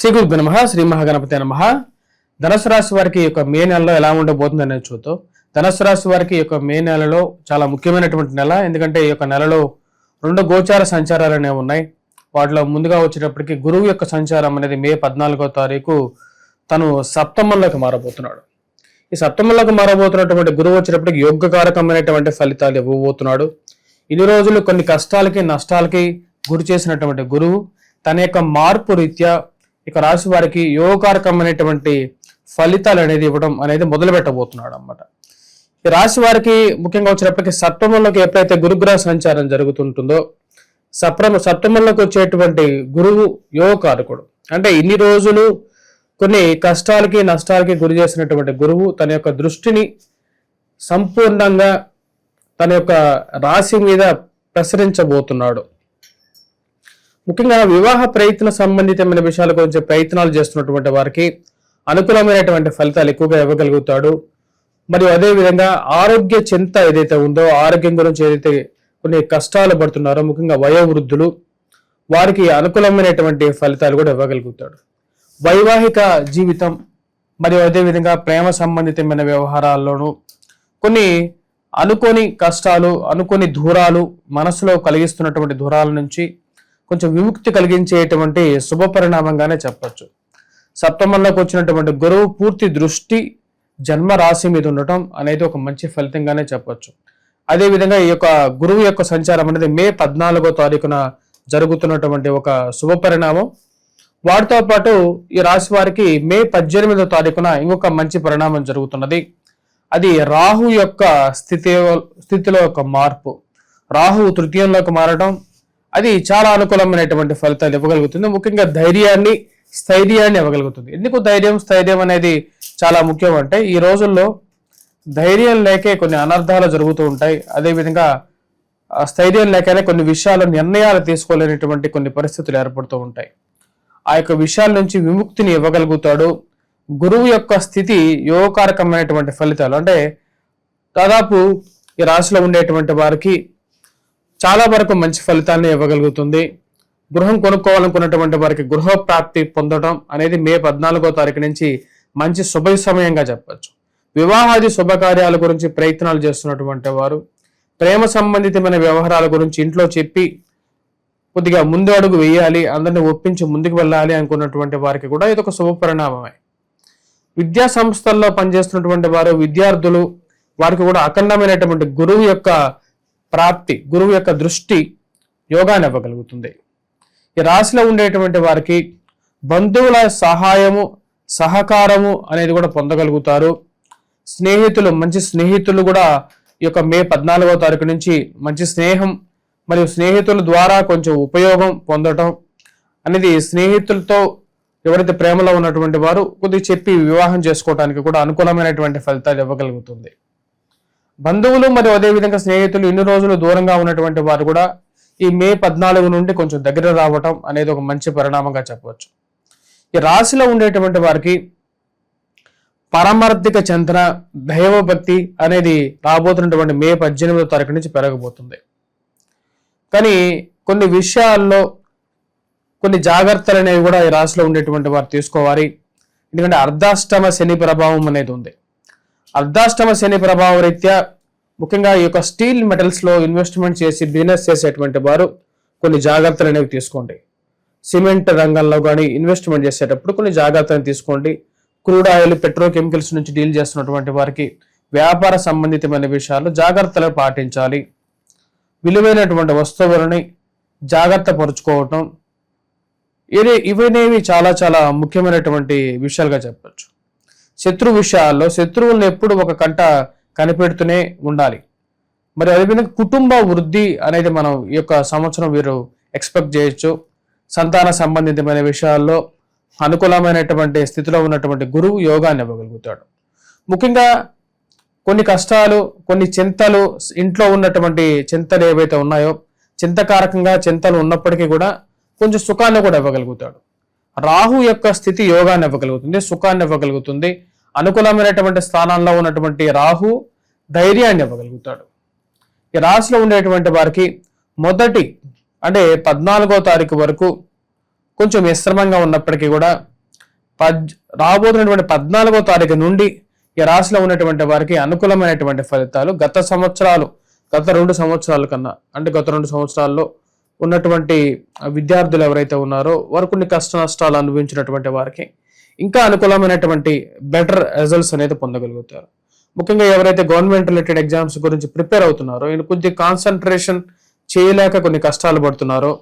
శ్రీ గురు నమ శ్రీ మహాగణపతి నమ. ధనుసు రాశి వారికి యొక్క మే నెలలో ఎలా ఉండబోతుంది అనేది చూద్దాం. ధనుసు రాశి వారికి ఈ యొక్క మే నెలలో చాలా ముఖ్యమైనటువంటి నెల ఎందుకంటే ఈ యొక్క నెలలో రెండు గోచార సంచారాలు అనేవి ఉన్నాయి. వాటిలో ముందుగా వచ్చేటప్పటికి గురువు యొక్క సంచారం అనేది మే పద్నాలుగో తారీఖు తను సప్తమంలోకి మారబోతున్నాడు. ఈ సప్తమంలోకి మారబోతున్నటువంటి గురువు వచ్చేటప్పటికి యోగ్యకారకమైనటువంటి ఫలితాలు ఇవ్వబోతున్నాడు. ఇన్ని రోజులు కొన్ని కష్టాలకి నష్టాలకి గురి చేసినటువంటి గురువు తన యొక్క మార్పు రీత్యా ఇక రాశి వారికి యోగకారకమైనటువంటి ఫలితాలు అనేది ఇవ్వడం అనేది మొదలు పెట్టబోతున్నాడు అన్నమాట ఈ రాశి వారికి ముఖ్యంగా వచ్చినప్పటికీ సప్తమంలోకి ఎప్పుడైతే గురుగ్రహ సంచారం జరుగుతుంటుందో సప్రమ సప్తమంలోకి వచ్చేటువంటి గురువు యోగకారకుడు. అంటే ఇన్ని రోజులు కొన్ని కష్టాలకి నష్టాలకి గురి చేసినటువంటి గురువు తన యొక్క దృష్టిని సంపూర్ణంగా తన యొక్క రాశి మీద ప్రసరించబోతున్నాడు. ముఖ్యంగా వివాహ ప్రయత్న సంబంధితమైన విషయాల గురించి ప్రయత్నాలు చేస్తున్నటువంటి వారికి అనుకూలమైనటువంటి ఫలితాలు ఎక్కువగా ఇవ్వగలుగుతాడు. మరియు అదే విధంగా ఆరోగ్య చింత ఏదైతే ఉందో ఆరోగ్యం గురించి ఏదైతే కొన్ని కష్టాలు పడుతున్నారో ముఖ్యంగా వయోవృద్ధులు వారికి అనుకూలమైనటువంటి ఫలితాలు కూడా ఇవ్వగలుగుతాడు. వైవాహిక జీవితం మరియు అదే విధంగా ప్రేమ సంబంధితమైన వ్యవహారాల్లోనూ కొన్ని అనుకోని కష్టాలు అనుకోని దూరాలు మనసులో కలిగిస్తున్నటువంటి దూరాల నుంచి కొంచెం విముక్తి కలిగించేటువంటి శుభ పరిణామంగానే చెప్పచ్చు. సప్తమంలోకి వచ్చినటువంటి గురువు పూర్తి దృష్టి జన్మ రాశి మీద ఉండటం అనేది ఒక మంచి ఫలితంగానే చెప్పొచ్చు. అదేవిధంగా ఈ యొక్క గురువు యొక్క సంచారం అనేది మే పద్నాలుగో తారీఖున జరుగుతున్నటువంటి ఒక శుభ పరిణామం వాటితో పాటు ఈ రాశి వారికి మే పద్దెనిమిదో తారీఖున ఇంకొక మంచి పరిణామం జరుగుతున్నది. అది రాహు యొక్క స్థితి స్థితిలో ఒక మార్పు. రాహు తృతీయంలోకి మారడం అది చాలా అనుకూలమైనటువంటి ఫలితాలు ఇవ్వగలుగుతుంది. ముఖ్యంగా ధైర్యాన్ని స్థైర్యాన్ని ఇవ్వగలుగుతుంది. ఎందుకు ధైర్యం? స్థైర్యం అనేది చాలా ముఖ్యం అంటే ఈ రోజుల్లో ధైర్యం లేకే కొన్ని అనర్థాలు జరుగుతూ ఉంటాయి. అదేవిధంగా ఆ స్థైర్యం లేకనే కొన్ని విషయాలు నిర్ణయాలు తీసుకోలేనటువంటి కొన్ని పరిస్థితులు ఏర్పడుతూ ఉంటాయి. ఆ యొక్క విషయాల నుంచి విముక్తిని ఇవ్వగలుగుతాడు. గురువు యొక్క స్థితి యోగకారకమైనటువంటి ఫలితాలు. అంటే దాదాపు ఈ రాశిలో ఉండేటువంటి వారికి చాలా వరకు మంచి ఫలితాన్ని ఇవ్వగలుగుతుంది. గృహం కొనుక్కోవాలనుకున్నటువంటి వారికి గృహ ప్రాప్తి పొందడం అనేది మే పద్నాలుగో తారీఖు నుంచి మంచి శుభ సమయంగా చెప్పచ్చు. వివాహాది శుభకార్యాల గురించి ప్రయత్నాలు చేస్తున్నటువంటి వారు ప్రేమ సంబంధితమైన వ్యవహారాల గురించి ఇంట్లో చెప్పి కొద్దిగా ముందు అడుగు వేయాలి అందరిని ఒప్పించి ముందుకు వెళ్ళాలి అనుకున్నటువంటి వారికి కూడా ఇది ఒక శుభ పరిణామమే. విద్యా సంస్థల్లో పనిచేస్తున్నటువంటి వారు విద్యార్థులు వారికి కూడా అఖండమైనటువంటి గురువు యొక్క ప్రాప్తి గురువు యొక్క దృష్టి యోగాన్ని ఇవ్వగలుగుతుంది ఈ రాశిలో ఉండేటువంటి వారికి బంధువుల సహాయము సహకారము అనేది కూడా పొందగలుగుతారు. స్నేహితులు మంచి స్నేహితులు కూడా ఈ యొక్క మే పద్నాలుగో తారీఖు నుంచి మంచి స్నేహం మరియు స్నేహితుల ద్వారా కొంచెం ఉపయోగం పొందటం అనేది స్నేహితులతో ఎవరైతే ప్రేమలో ఉన్నటువంటి వారు కొద్దిగా చెప్పి వివాహం చేసుకోవడానికి కూడా అనుకూలమైనటువంటి ఫలితాలు ఇవ్వగలుగుతుంది. బంధువులు మరియు అదేవిధంగా స్నేహితులు ఇన్ని రోజులు దూరంగా ఉన్నటువంటి వారు కూడా ఈ మే పద్నాలుగు నుండి కొంచెం దగ్గర రావటం అనేది ఒక మంచి పరిణామంగా చెప్పవచ్చు. ఈ రాశిలో ఉండేటువంటి వారికి పరమార్థిక చింతన దైవభక్తి అనేది రాబోతున్నటువంటి మే పద్దెనిమిదో తారీఖు నుంచి పెరగబోతుంది. కానీ కొన్ని విషయాల్లో కొన్ని జాగ్రత్తలు అనేవి కూడా ఈ రాశిలో ఉండేటువంటి వారు తీసుకోవాలి. ఎందుకంటే అర్ధాష్టమ శని ప్రభావం అనేది ఉంది. అర్ధాష్టమ శని ప్రభావం రీత్యా ముఖ్యంగా ఈ యొక్క స్టీల్ మెటల్స్లో ఇన్వెస్ట్మెంట్ చేసి బిజినెస్ చేసేటువంటి వారు కొన్ని జాగ్రత్తలు అనేవి తీసుకోండి. సిమెంట్ రంగంలో కానీ ఇన్వెస్ట్మెంట్ చేసేటప్పుడు కొన్ని జాగ్రత్తలు తీసుకోండి. క్రూడ్ ఆయిల్ పెట్రోకెమికల్స్ నుంచి డీల్ చేస్తున్నటువంటి వారికి వ్యాపార సంబంధితమైన విషయాలు జాగ్రత్తలు పాటించాలి. విలువైనటువంటి వస్తువులని జాగ్రత్త పరుచుకోవటం. ఇది ఇవనేవి చాలా చాలా ముఖ్యమైనటువంటి విషయాలుగా చెప్పచ్చు. శత్రు విషయాల్లో శత్రువులను ఎప్పుడు ఒక కంట కనిపెడుతూనే ఉండాలి. మరి అదేవిధంగా కుటుంబ వృద్ధి అనేది మనం ఈ యొక్క సంవత్సరం వీరు ఎక్స్పెక్ట్ చేయొచ్చు. సంతాన సంబంధితమైన విషయాల్లో అనుకూలమైనటువంటి స్థితిలో ఉన్నటువంటి గురువు యోగాన్ని ఇవ్వగలుగుతాడు. ముఖ్యంగా కొన్ని కష్టాలు కొన్ని చింతలు ఇంట్లో ఉన్నటువంటి చింతలు ఏవైతే ఉన్నాయో చింతకారకంగా చింతలు ఉన్నప్పటికీ కూడా కొంచెం సుఖాన్ని కూడా ఇవ్వగలుగుతాడు. రాహు యొక్క స్థితి యోగాన్ని ఇవ్వగలుగుతుంది సుఖాన్ని ఇవ్వగలుగుతుంది. అనుకూలమైనటువంటి స్థానాల్లో ఉన్నటువంటి రాహు ధైర్యాన్ని ఇవ్వగలుగుతాడు. ఈ రాశిలో ఉండేటువంటి వారికి మొదటి అంటే పద్నాలుగో తారీఖు వరకు కొంచెం మిశ్రమంగా ఉన్నప్పటికీ కూడా పద్ రాబోతున్నటువంటి పద్నాలుగో తారీఖు నుండి ఈ రాశిలో ఉన్నటువంటి వారికి అనుకూలమైనటువంటి ఫలితాలు గత సంవత్సరాలు గత రెండు సంవత్సరాల కన్నా అంటే గత రెండు సంవత్సరాల్లో ఉన్నటువంటి విద్యార్థులు ఎవరైతే ఉన్నారో వారు కొన్ని కష్ట నష్టాలు అనుభవించినటువంటి వారికి ఇంకా అనుకూలమైనటువంటి బెటర్ రిజల్ట్స్ అనేది పొందగలుగుతారు. ముఖ్యంగా ఎవరైతే గవర్నమెంట్ రిలేటెడ్ ఎగ్జామ్స్ గురించి ప్రిపేర్ అవుతున్నారో ఈయన కొద్ది కాన్సన్ట్రేషన్ చేయలేక కొన్ని కష్టాలు పడుతున్నారో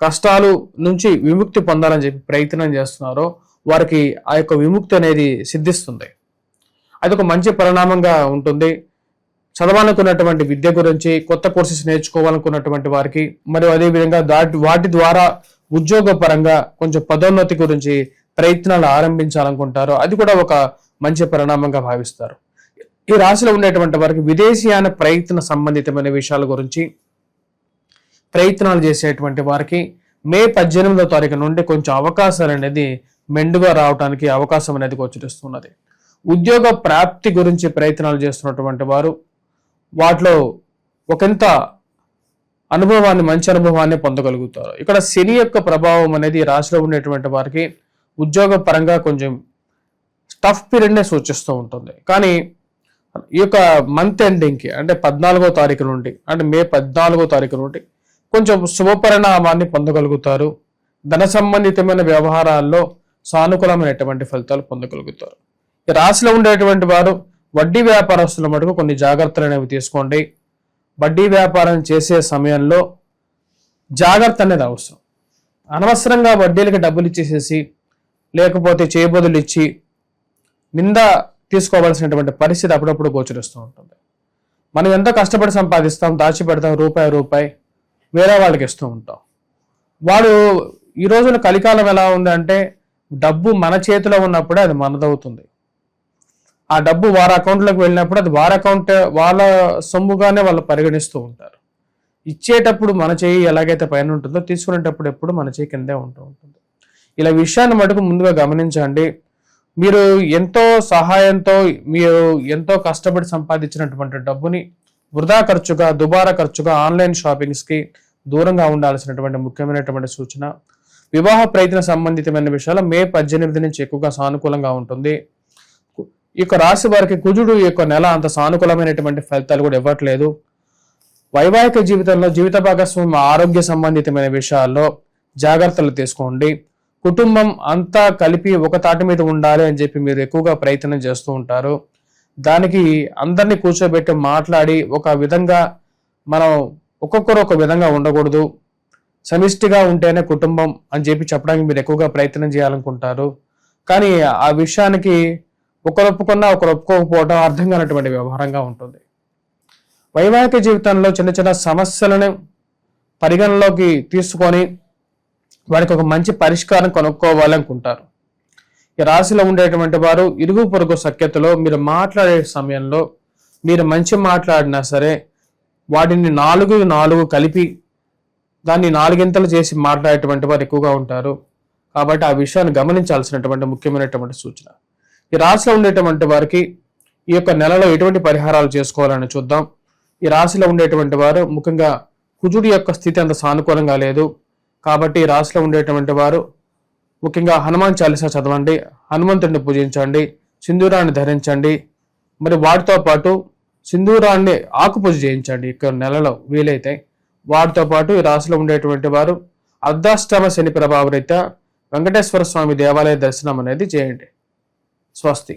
కష్టాలు నుంచి విముక్తి పొందాలని చెప్పి ప్రయత్నం చేస్తున్నారో వారికి ఆ యొక్క విముక్తి అనేది సిద్ధిస్తుంది. అది ఒక మంచి పరిణామంగా ఉంటుంది. చదవాలనుకున్నటువంటి విద్య గురించి కొత్త కోర్సెస్ నేర్చుకోవాలనుకున్నటువంటి వారికి మరియు అదేవిధంగా దాటి వాటి ద్వారా ఉద్యోగ పరంగా కొంచెం పదోన్నతి గురించి ప్రయత్నాలు ఆరంభించాలనుకుంటారో అది కూడా ఒక మంచి పరిణామంగా భావిస్తారు. ఈ రాశిలో ఉండేటువంటి వారికి విదేశీయాన ప్రయత్న సంబంధితమైన విషయాల గురించి ప్రయత్నాలు చేసేటువంటి వారికి మే పద్దెనిమిదో తారీఖు నుండి కొంచెం అవకాశాలు అనేది మెండుగా రావడానికి అవకాశం అనేది గోచరిస్తున్నది. ఉద్యోగ ప్రాప్తి గురించి ప్రయత్నాలు చేస్తున్నటువంటి వారు వాటిలో ఒకంత అనుభవాన్ని మంచి అనుభవాన్ని పొందగలుగుతారు. ఇక్కడ శని యొక్క ప్రభావం అనేది రాశిలో ఉండేటువంటి వారికి ఉద్యోగ పరంగా కొంచెం టఫ్ పీరియడ్నే సూచిస్తూ ఉంటుంది. కానీ ఈ యొక్క మంత్ ఎండింగ్కి అంటే పద్నాలుగో తారీఖు నుండి అంటే మే పద్నాలుగో తారీఖు నుండి కొంచెం శుభపరిణామాన్ని పొందగలుగుతారు. ధన సంబంధితమైన వ్యవహారాల్లో సానుకూలమైనటువంటి ఫలితాలు పొందగలుగుతారు. ఈ రాశిలో ఉండేటువంటి వారు వడ్డీ వ్యాపారస్తుల మటుకు కొన్ని జాగ్రత్తలు అనేవి తీసుకోండి. వడ్డీ వ్యాపారం చేసే సమయంలో జాగ్రత్త అనేది అవసరం. అనవసరంగా వడ్డీలకి డబ్బులు ఇచ్చేసేసి లేకపోతే చేయబదులు ఇచ్చి నింద తీసుకోవాల్సినటువంటి పరిస్థితి అప్పుడప్పుడు గోచరిస్తూ ఉంటుంది. మనం ఎంతో కష్టపడి సంపాదిస్తాం దాచిపెడతాం రూపాయి రూపాయి వేరే వాళ్ళకి ఇస్తూ ఉంటాం. వాడు ఈ రోజున కలికాలం ఎలా ఉందంటే డబ్బు మన చేతిలో ఉన్నప్పుడే అది మనదవుతుంది. ఆ డబ్బు వారి అకౌంట్లోకి వెళ్ళినప్పుడు అది వారి అకౌంట్ వాళ్ళ సొమ్ముగానే వాళ్ళు పరిగణిస్తూ ఉంటారు. ఇచ్చేటప్పుడు మన చేయి ఎలాగైతే పైన ఉంటుందో తీసుకునేటప్పుడు ఎప్పుడు మన చేయి కిందే ఉంటూ ఉంటుంది. ఇలా విషయాన్ని మటుకు ముందుగా గమనించండి. మీరు ఎంతో సహాయంతో మీరు ఎంతో కష్టపడి సంపాదించినటువంటి డబ్బుని వృధా ఖర్చుగా దుబారా ఖర్చుగా ఆన్లైన్ షాపింగ్స్కి దూరంగా ఉండాల్సినటువంటి ముఖ్యమైనటువంటి సూచన. వివాహ ప్రయత్న సంబంధితమైన విషయాలు మే పద్దెనిమిది నుంచి ఎక్కువగా సానుకూలంగా ఉంటుంది. ఈ యొక్క రాశి వారికి కుజుడు ఈ యొక్క నెల అంత సానుకూలమైనటువంటి ఫలితాలు కూడా ఇవ్వట్లేదు. వైవాహిక జీవితంలో జీవిత భాగస్వామి ఆరోగ్య సంబంధితమైన విషయాల్లో జాగ్రత్తలు తీసుకోండి. కుటుంబం అంతా కలిపి ఒక తాటి మీద ఉండాలి అని చెప్పి మీరు ఎక్కువగా ప్రయత్నం చేస్తూ ఉంటారు. దానికి అందరినీ కూర్చోబెట్టి మాట్లాడి ఒక విధంగా మనం ఒక్కొక్కరు ఒక విధంగా ఉండకూడదు. సమిష్టిగా ఉంటేనే కుటుంబం అని చెప్పి చెప్పడానికి మీరు ఎక్కువగా ప్రయత్నం చేయాలనుకుంటారు. కానీ ఆ విషయానికి ఒకరు ఒప్పుకున్నా ఒకరు ఒప్పుకోకపోవడం అర్థం కానటువంటి వ్యవహారంగా ఉంటుంది. వైవాహిక జీవితంలో చిన్న చిన్న సమస్యలను పరిగణలోకి తీసుకొని వారికి ఒక మంచి పరిష్కారం కనుక్కోవాలనుకుంటారు. ఈ రాశిలో ఉండేటువంటి వారు ఇరుగు పొరుగు సఖ్యతలో మీరు మాట్లాడే సమయంలో మీరు మంచి మాట్లాడినా సరే వాటిని నాలుగు నాలుగు కలిపి దాన్ని నాలుగింతలు చేసి మాట్లాడేటువంటి వారు ఎక్కువగా ఉంటారు. కాబట్టి ఆ విషయాన్ని గమనించాల్సినటువంటి ముఖ్యమైనటువంటి సూచన. ఈ రాశిలో ఉండేటువంటి వారికి ఈ యొక్క నెలలో ఎటువంటి పరిహారాలు చేసుకోవాలని చూద్దాం. ఈ రాశిలో ఉండేటువంటి వారు ముఖ్యంగా కుజుడి యొక్క స్థితి అంత సానుకూలంగా లేదు. కాబట్టి ఈ రాశిలో ఉండేటువంటి వారు ముఖ్యంగా హనుమాన్ చాలీసా చదవండి హనుమంతుడిని పూజించండి సింధూరాన్ని ధరించండి మరి వాటితో పాటు సింధూరాన్ని ఆకుపూజ చేయించండి. ఇక్కడ నెలలో వీలైతే వాటితో పాటు ఈ రాశిలో ఉండేటువంటి వారు అర్ధాష్టమ శని ప్రభావరిత వెంకటేశ్వర స్వామి దేవాలయ దర్శనం అనేది చేయండి. స్వస్తి.